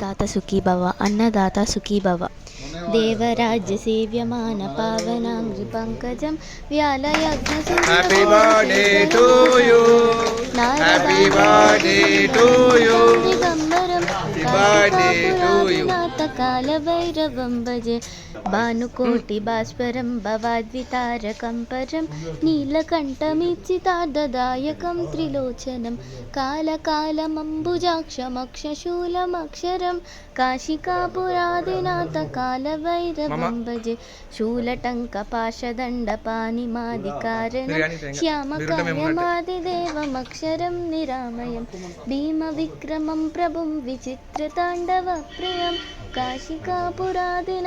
अन्नदाता सुखी भव अन्नदाता सुखी भव देवराज्यसेव्यमान पावनां नृपङ्कजं व्यालयज्ञ कालभैरवं भजे भानुकोटिभास्वरं भवाद्वितारकं परं नीलकण्ठमिच्छितार्धदायकं त्रिलोचनं कालकालमम्बुजाक्षमक्षशूलमक्षरं काशिकापुरादिनाथकालभैरवं भजे शूलटङ्कपाशदण्डपाणिमादिकारणं श्यामकायमादिदेवमक्षरं निरामयं भीमविक्रमं प्रभुं विचित्र భవాద్వితారకం పరం నీలకంఠమిచ్చితార్థదాయకం త్రిలోచనం కాలకాలమంబుజాక్షమక్షశూలమక్షరం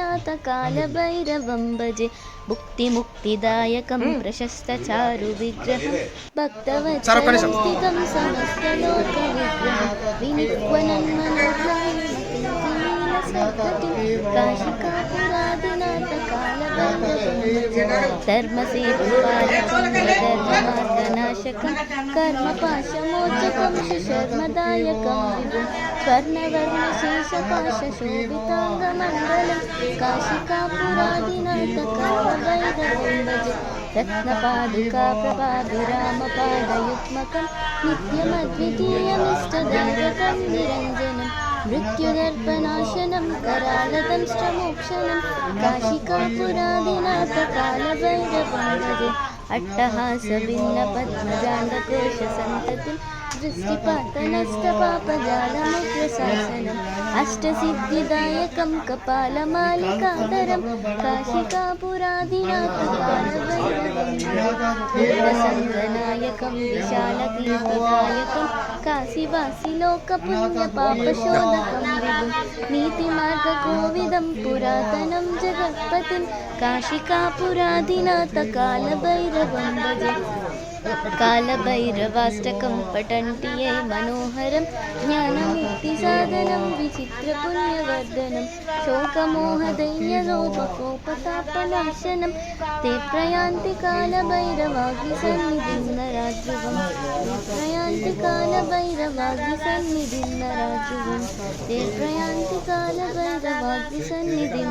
కాశికాపురాదినాథ కాలభైరవం భజే శూలటంకపాశదండపానిమాదికారణం కాశికాపురాదినాథ కాలభైరవం ధర్మసేతుపాలకం ధర్మమార్గనాశకం కర్మపాశమోచకం శర్మదాయకం విభుం స్వర్ణవర్ణశేషపాశోభితాంగమండలం కాశికాపురాదినాథ కాలభైరవం रत्नपादुका प्रपादुरामपादयुग्मकं नित्यमद्वितीयमिष्टदायकं निरञ्जनं मृत्युदर्पनाशनं करालतं मोक्षनं काशिकासुरादिनाथकालभैपाद अट्टहास भिन्नपद्मजानकेशसन्तति दृष्टिपातनस्तपापजालमुग्रशासनम् अष्टसिद्धिदायकं कपालमालिकाधरं काशिकापुरादिनाथ कालभैरवं भूतसङ्गनायकं विशालकीर्तिदायकं काशीवासिलोकपुण्यपापशोधकं विभुं नीतिमार्गकोविदं पुरातनं जगत्पतिं काशिकापुरादिनाथ कालभैरवं भजे कालभैरवाष्टकं पठन्ति ये मनोहरं ज्ञानमुक्तिसाधनं विचित्रपुण्यवर्धनं शोकमोहदैन्यलोपकोपतापनाशनं ते प्रयान्ति कालभैरवाग्निसन्निधिं नराध्रुवं ते प्रयान्ति कालभैरवाग्निसन्निधिं नराध्रुवं ते प्रयान्ति कालभैरवाग्निसन्निधिं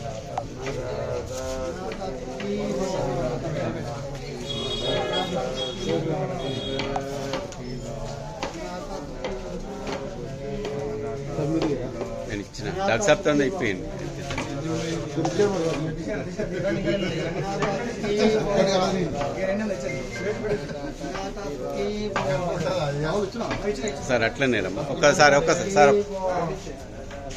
నేను ఇచ్చిన డాక్టర్ సాబ్తో ఇప్పింది సార్ అట్లనేనమ్మా ఒక్కసారి ఒక్కసారి సార్.